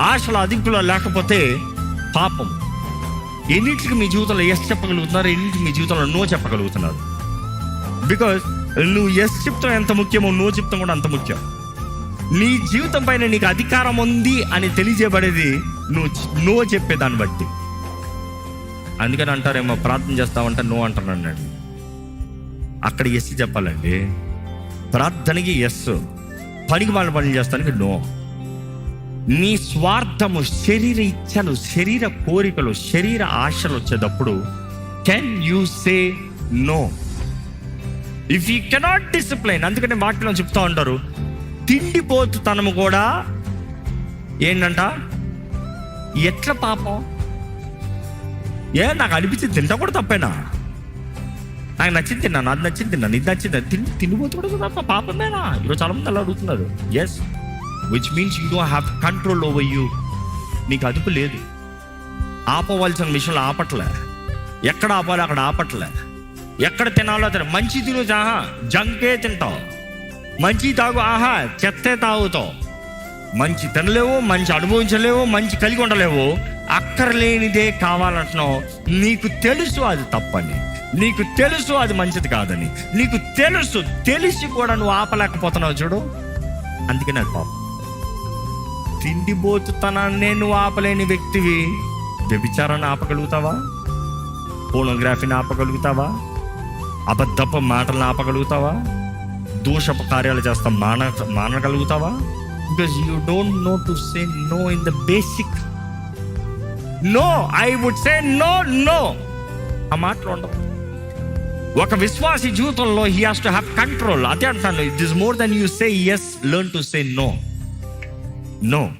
ఆశల అధికులు లేకపోతే పాపం. ఎన్నింటికి మీ జీవితంలో ఎస్ చెప్పగలుగుతున్నారు? ఎన్నింటికి మీ జీవితంలో నో చెప్పగలుగుతున్నారు? బికాజ్ నువ్వు ఎస్ చెప్తాం ఎంత ముఖ్యమో నో చెప్తాం కూడా అంత ముఖ్యం. నీ జీవితం పైన నీకు అధికారం ఉంది అని తెలియజేయబడేది నువ్వు నో చెప్పేదాన్ని బట్టి. అందుకని అంటారేమో ప్రార్థన చేస్తామంటే నో అంటాను అక్కడ ఎస్ చెప్పాలండి. ప్రార్థనకి ఎస్ పనికి వాళ్ళ పనులు చేస్తానికి నో నీ స్వార్థము శరీర ఇచ్చలు శరీర కోరికలు శరీర ఆశలు వచ్చేటప్పుడు can you say no if you cannot discipline అందుకని వాటిలో చెప్తా ఉంటారు తిండిపోతుతనము కూడా ఏంటంట? ఎట్లా పాపం? ఏ నాకు అనిపించింది తింటా కూడా తప్పేనా? నాకు నచ్చింది తిన్నాను అది నచ్చింది తిన్నాను ఇది నచ్చింది తిండి తిండిపోతు కూడా తప్ప పాపమేనా? ఈరోజు చాలా మంది అలా అడుగుతున్నారు. Yes which means you don't have control over you నీకు అదుపు లేదు. ఆపవలసిన విషయంలో ఆపట్లే. ఎక్కడ ఆపాలి అక్కడ ఆపట్లే. ఎక్కడ తినాలో తిన మంచి తిను ఆహా జంకే తింటావు. మంచి తాగు ఆహా చెత్తే తాగుతావు. మంచి తినలేవు మంచి అనుభవించలేవు మంచి కలిగి ఉండలేవు. అక్కర్లేనిదే కావాలంటున్నావు. నీకు తెలుసు అది తప్పని. నీకు తెలుసు అది మంచిది కాదని. నీకు తెలుసు తెలిసి కూడా నువ్వు ఆపలేకపోతున్నావు చూడు. అందుకే నాకు పాపం తిండిపోతుతనాన్నే నువ్వు ఆపలేని వ్యక్తివి. వ్యభిచారాన్ని ఆపగలుగుతావా? పోనోగ్రఫీని ఆపగలుగుతావా? అబద్ధపు మాటలను ఆపగలుగుతావా? దోషపు కార్యాలు చేస్తా మాన మానగలుగుతావా? Because you don't know to say no in the basic no I would say no no ఆ మాటలు ఉండవు. ఒక విశ్వాసి జీవితంలో he has to have control అదే అంటాను. It is more than you say yes learn to say no no